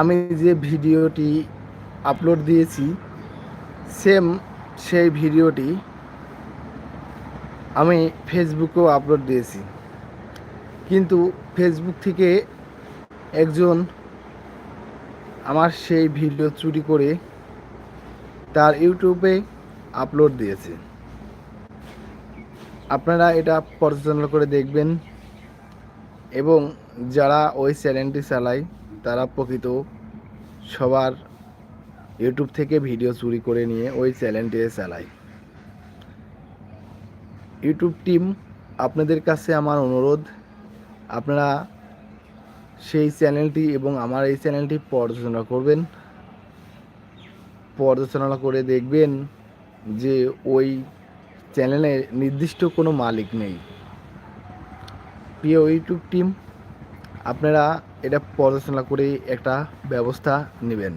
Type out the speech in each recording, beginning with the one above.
আমি যে ভিডিওটি আপলোড দিয়েছি সেম সেই ভিডিওটি আমি ফেসবুকেও আপলোড দিয়েছি। কিন্তু ফেসবুক থেকে একজন আমার সেই ভিডিও চুরি করে তার ইউটিউবে আপলোড দিয়েছে। আপনারা এটা পর্যালোচনা করে দেখবেন। এবং যারা ওই চ্যানেলটি চালায়, তারা প্রকৃত সবার ইউটিউব থেকে ভিডিও চুরি করে নিয়ে ওই চ্যানেলটি চালায়। ইউটিউব টিম আপনাদের কাছে আমার অনুরোধ, আপনারা সেই চ্যানেলটি এবং আমার এই চ্যানেলটি পর্যালোচনা করবেন। পর্যালোচনা করে দেখবেন যে ওই চ্যানেলে নির্দিষ্ট কোনো মালিক নেই। প্রিয় ইউটিউব টিম, আপনারা এটা পর্যালোচনা করে একটা ব্যবস্থা নেবেন।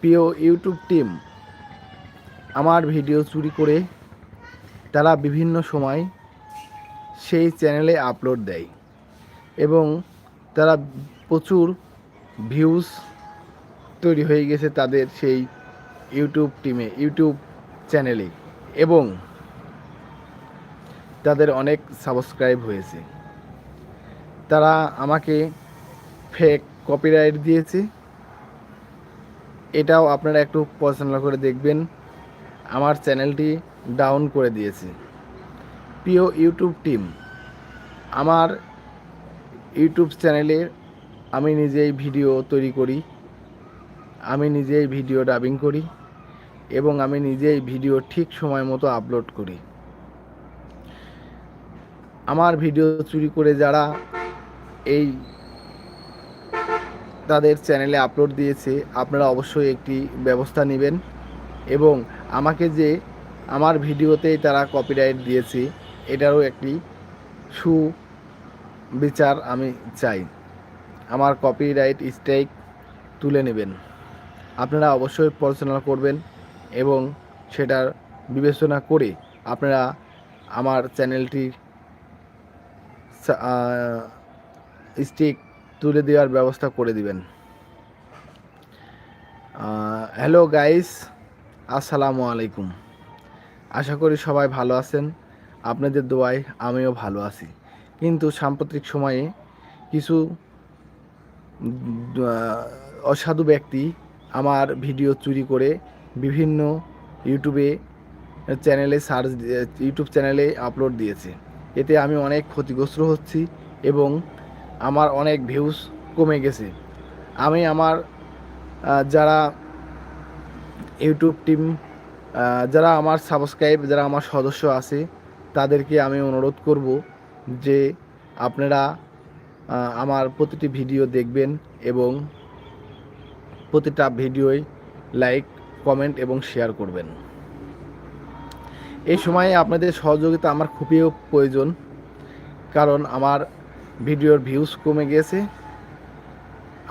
প্রিয় ইউটিউব টিম, আমার ভিডিও চুরি করে তারা বিভিন্ন সময় সেই চ্যানেলে আপলোড দেয় এবং তারা প্রচুর ভিউজ তৈরি হয়ে গেছে তাদের সেই ইউটিউব টিমে, ইউটিউব চ্যানেলে এবং তাদের অনেক সাবস্ক্রাইব হয়েছে। তারা আমাকে ফেক কপিরাইট দিয়েছে। এটাও আপনারা একটু পছন্দ করে দেখবেন। আমার চ্যানেলটি ডাউন করে দিয়েছে। প্রিয় ইউটিউব টিম আমার ইউটিউব চ্যানেলে আমি নিজেই ভিডিও তৈরি করি। আমি নিজেই ভিডিও ডাবিং করি এবং আমি নিজেই ভিডিও ঠিক সময় মতো আপলোড করি। আমার ভিডিও চুরি করে যারা এই তাদের চ্যানেলে আপলোড দিয়েছে, আপনারা অবশ্যই একটি ব্যবস্থা নেবেন। এবং আমাকে যে আমার ভিডিওতেই তারা কপিরাইট দিয়েছে, এটারও একটি সু বিচার আমি চাই। আমার কপিরাইট স্ট্রাইক তুলে নেবেন। আপনারা অবশ্যই পড়াশোনা করবেন এবং সেটার বিবেচনা করে আপনারা আমার চ্যানেলটির স্টিক তুলে দেওয়ার ব্যবস্থা করে দিবেন। হ্যালো গাইস আসসালামু আলাইকুম। আশা করি সবাই ভালো আছেন। আপনাদের দোয়ায় আমিও ভালো আছি। কিন্তু সাম্প্রতিক সময়ে কিছু অসাধু ব্যক্তি আমার ভিডিও চুরি করে বিভিন্ন ইউটিউবে চ্যানেলে সার্চ ইউটিউব চ্যানেলে আপলোড দিয়েছে। এতে আমি অনেক ক্ষতিগ্রস্ত হচ্ছি এবং আমার অনেক ভিউজ কমে গেছে। আমি আমার যারা ইউটিউব টিম যারা আমার সাবস্ক্রাইব যারা আমার সদস্য আছে, তাদেরকে আমি অনুরোধ করব যে আপনারা আমার প্রতিটি ভিডিও দেখবেন এবং প্রতিটা ভিডিওই লাইক কমেন্ট এবং শেয়ার করবেন। এই সময়ে আপনাদের সহযোগিতা আমার খুবই প্রয়োজন, কারণ আমার ভিডিওর ভিউজ কমে গেছে।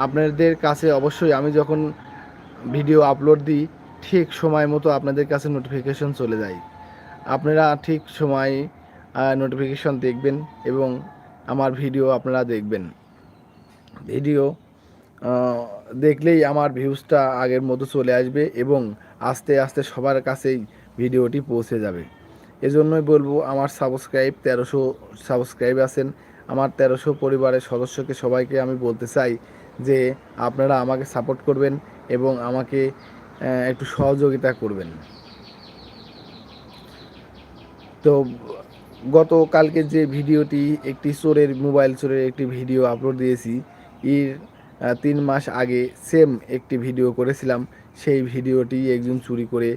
আপনাদের কাছে অবশ্যই আমি যখন ভিডিও আপলোড দিই, ঠিক সময় মতো আপনাদের কাছে নোটিফিকেশন চলে যায়। আপনারা ঠিক সময় নোটিফিকেশন দেখবেন এবং আমার ভিডিও আপনারা দেখবেন। ভিডিও দেখলেই আমার ভিউজটা আগের মতো চলে আসবে এবং আস্তে আস্তে সবার কাছেই ভিডিওটি পৌঁছে যাবে। এজন্যই বলব, আমার সাবস্ক্রাইব তেরোশো সাবস্ক্রাইব আছেন। আমার তেরোশো পরিবারের সদস্যকে সবাইকে আমি বলতে চাই যে, আপনারা আমাকে সাপোর্ট করবেন এবং আমাকে একটু সহযোগিতা করবেন। তো, গতকালকে যে ভিডিওটি, একটি চোরের, মোবাইল চোরের একটি ভিডিও আপলোড দিয়েছি, এর তিন মাস আগে সেম একটি ভিডিও করেছিলাম। সেই ভিডিওটি একজন চুরি করে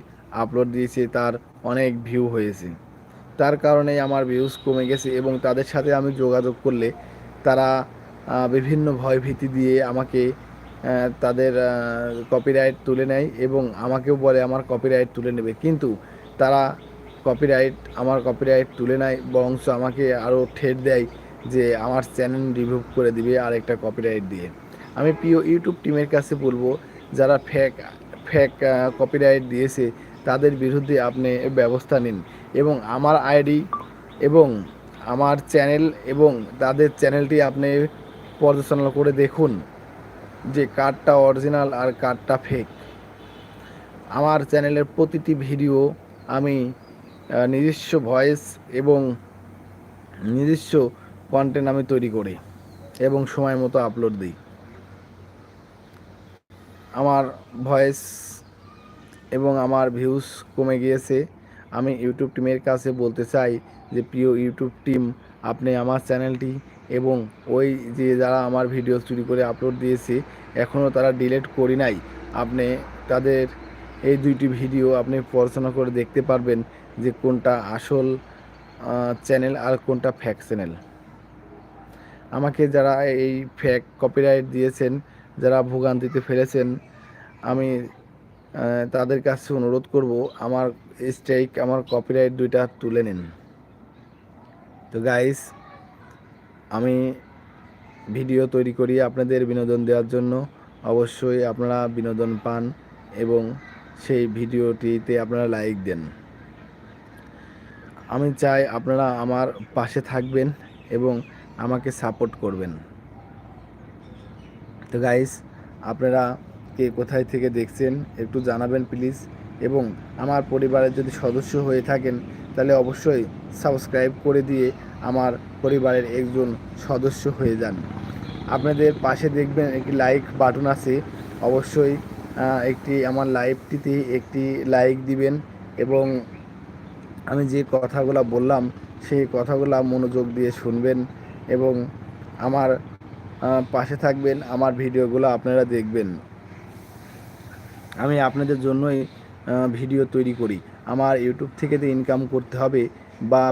আপলোড দিয়েছে, তার অনেক ভিউ হয়েছে। তার কারণে আমার ভিউজ কমে গেছে এবং তাদের সাথে আমি যোগাযোগ করলে তারা বিভিন্ন ভয়ভীতি দিয়ে আমাকে তাদের কপিরাইট তুলে নেয় এবং আমাকেও বলে আমার কপিরাইট তুলে নেবে। কিন্তু তারা কপিরাইট আমার কপিরাইট তুলে নেয়, বরঞ্চ আমাকে আরও ঠেট দেয় যে আমার চ্যানেল রিভিউ করে দিবে আর একটা কপিরাইট দিয়ে। আমি প্রিয় ইউটিউব টিমের কাছে বলব, যারা ফেক ফেক কপিরাইট দিয়েছে তাদের বিরুদ্ধে আপনি ব্যবস্থা নিন। এবং আমার আইডি এবং আমার চ্যানেল এবং তাদের চ্যানেলটি আপনি পর্যালোচনা করে দেখুন যে কার্ডটা অরিজিনাল আর কার্ডটা ফেক আমার চ্যানেলের প্রতিটি ভিডিও আমি নিজস্ব ভয়েস এবং নিজস্ব কন্টেন্ট আমি তৈরি করি এবং সময় মতো আপলোড দিই। আমার ভয়েস এবং আমার ভিউজ কমে গিয়েছে। আমি ইউটিউব টিমের কাছে বলতে চাই যে, প্রিয় ইউটিউব টিম আপনি আমার চ্যানেলটি এবং ওই যে যারা আমার ভিডিও চুরি করে আপলোড দিয়েছে এখনও তারা ডিলিট করি নাই। আপনি তাদের এই দুইটি ভিডিও আপনি পড়াশোনা করে দেখতে পারবেন যে, কোনটা আসল চ্যানেল আর কোনটা ফ্যাক চ্যানেল আমাকে যারা এই ফ্যাক কপিরাইট দিয়েছেন, যারা ভোগান্তিতে ফেলেছেন, আমি তাদের কাছে অনুরোধ করব, আমার স্ট্রাইক আমার কপিরাইট দুইটা তুলে নিন। তো গাইস আমি ভিডিও তৈরি করি আপনাদের বিনোদন দেওয়ার জন্য। অবশ্যই আপনারা বিনোদন পান এবং সেই ভিডিওটিতে আপনারা লাইক দেন। আমি চাই আপনারা আমার পাশে থাকবেন এবং আমাকে সাপোর্ট করবেন। তো গাইস আপনারা কে কোথায় থেকে দেখছেন, একটু জানাবেন প্লিজ এবং আমার পরিবারের যদি সদস্য হয়ে থাকেন, তাহলে অবশ্যই সাবস্ক্রাইব করে দিয়ে আমার পরিবারের একজন সদস্য হয়ে যান। আপনাদের পাশে দেখবেন একটি লাইক বাটন আছে। অবশ্যই একটি আমার লাইভটিতে একটি লাইক দিবেন। এবং আমি যে কথাগুলো বললাম, সেই কথাগুলো মনোযোগ দিয়ে শুনবেন। এবং আমার পাশে থাকবেন, আমার ভিডিওগুলো আপনারা দেখবেন। আমি আপনাদের জন্যই ভিডিও তৈরি করি। আমার ইউটিউব থেকে তো ইনকাম করতে হবে বা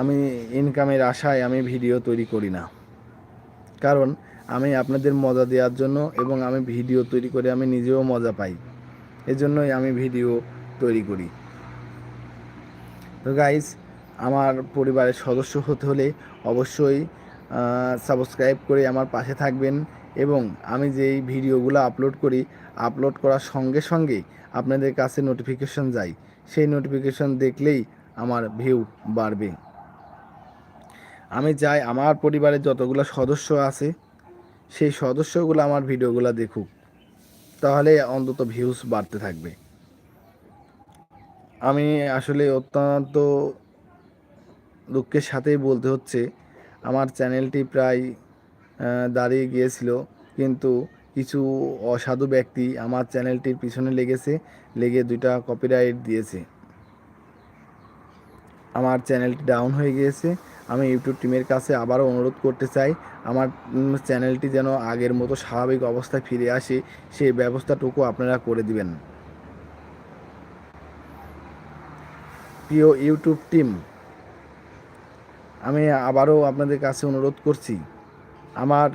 আমি ইনকামের আশায় আমি ভিডিও তৈরি করি না। কারণ আমি আপনাদের মজা দেওয়ার জন্য এবং আমি ভিডিও তৈরি করে আমি নিজেও মজা পাই। এজন্যই আমি ভিডিও তৈরি করি। তো গাইজ আমার পরিবারের সদস্য হতে হলে অবশ্যই সাবস্ক্রাইব করে আমার পাশে থাকবেন। এবং আমি যেই ভিডিওগুলো আপলোড করি আপলোড করার সঙ্গে সঙ্গে আপনাদের কাছে নোটিফিকেশন যায় সেই নোটিফিকেশন দেখলেই আমার ভিউ বাড়বে। আমি চাই আমার পরিবারের যতগুলো সদস্য আছে, সেই সদস্যগুলো আমার ভিডিওগুলো দেখুক। তাহলে অন্তত ভিউজ বাড়তে থাকবে। আমি আসলে অত্যন্ত দুঃখের সাথেই বলতে হচ্ছে, আমার চ্যানেলটি প্রায় দাঁড়িয়ে গিয়েছিল। কিন্তু কিছু অসাধু ব্যক্তি আমার চ্যানেলটির পিছনে লেগেছে, লেগে দুইটা কপিরাইট দিয়েছে। আমার চ্যানেলটি ডাউন হয়ে গিয়েছে। আমি ইউটিউব টিমের কাছে আবারও অনুরোধ করতে চাই, আমার চ্যানেলটি যেন আগের মতো স্বাভাবিক অবস্থায় ফিরে আসে, সেই ব্যবস্থাটুকু আপনারা করে দিবেন। প্রিয় ইউটিউব টিম, আমি আবারও আপনাদের কাছে অনুরোধ করছি আমার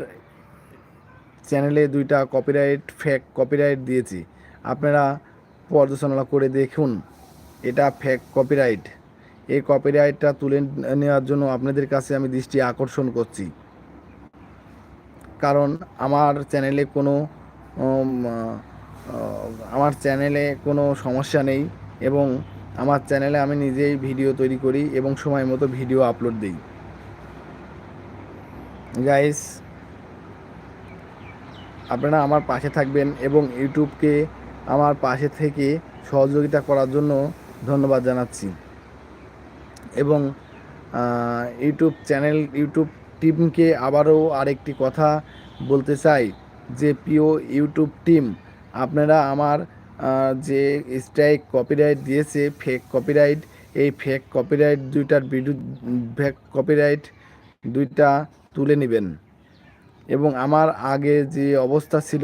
চ্যানেলে দুইটা কপিরাইট ফেক কপিরাইট দিয়েছি। আপনারা পর্যালোচনা করে দেখুন, এটা ফেক কপিরাইট এই কপিরাইটটা তুলে নেওয়ার জন্য আপনাদের কাছে আমি দৃষ্টি আকর্ষণ করছি। কারণ আমার চ্যানেলে কোনো আমার চ্যানেলে কোনো সমস্যা নেই এবং আমার চ্যানেলে আমি নিজেই ভিডিও তৈরি করি এবং সময় মতো ভিডিও আপলোড দিই। গাইস আপনারা আমার পাশে থাকবেন এবং ইউটিউবকে আমার পাশে থেকে সহযোগিতা করার জন্য ধন্যবাদ জানাচ্ছি। এবং ইউটিউব চ্যানেল, ইউটিউব টিমকে আবারও আরেকটি কথা বলতে চাই যে, প্রিয় ইউটিউব টিম, আপনারা আমার যে স্ট্রাইক কপিরাইট দিয়েছে ফেক কপিরাইট এই ফেক কপিরাইট দুইটার বিরুদ্ধ ফেক কপিরাইট দুইটা তুলে নেবেন। এবং আমার আগে যে অবস্থা ছিল,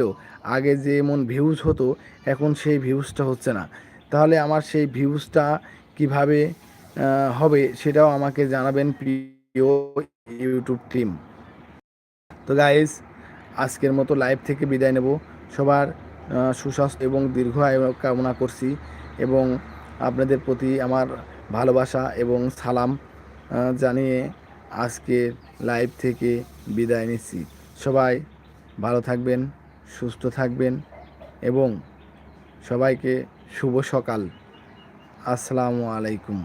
আগে যে এমন ভিউজ হতো, এখন সেই ভিউজটা হচ্ছে না। তাহলে আমার সেই ভিউজটা কীভাবে হবে সেটাও আমাকে জানাবেন প্রিয় ইউটিউব টিম তো গাইজ আজকের মতো লাইভ থেকে বিদায় নেব। সবার সুস্বাস্থ্য এবং দীর্ঘ আয়ু কামনা করছি এবং আপনাদের প্রতি আমার ভালোবাসা এবং সালাম জানিয়ে আজকের লাইভ থেকে বিদায় নিচ্ছি। সবাই ভালো থাকবেন, সুস্থ থাকবেন এবং সবাইকে শুভ সকাল। আসসালামু আলাইকুম।